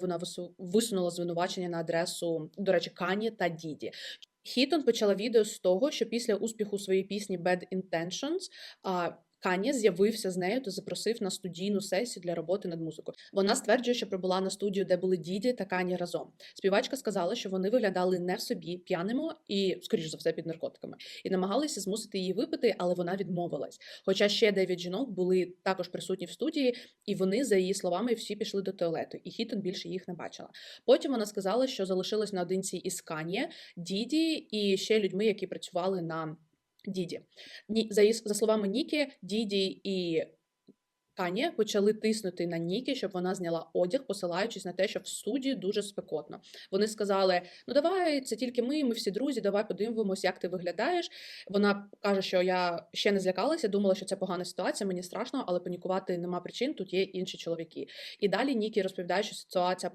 Вона вису- висунула звинувачення на адресу, до речі, Кані та Діді. Хітон почала відео з того, що після успіху своєї пісні Bad Intentions а, Кані з'явився з нею та запросив на студійну сесію для роботи над музикою. Вона стверджує, що прибула на студію, де були Діді та Кані разом. Співачка сказала, що вони виглядали не в собі п'яними і, скоріш за все, під наркотиками, і намагалися змусити її випити, але вона відмовилась. Хоча ще дев'ять жінок були також присутні в студії, і вони, за її словами, всі пішли до туалету, і Хітон більше їх не бачила. Потім вона сказала, що залишилась наодинці із Кан'є, Діді і ще людьми, які працювали на Діді. За, словами Нікі, Діді і Кан'є почали тиснути на Нікі, щоб вона зняла одяг, посилаючись на те, що в студії дуже спекотно. Вони сказали: ну давай, це тільки ми, ми всі друзі, давай подивимось, як ти виглядаєш. Вона каже, що я ще не злякалася, думала, що це погана ситуація, мені страшно, але панікувати нема причин. Тут є інші чоловіки. І далі Нікі розповідає, що ситуація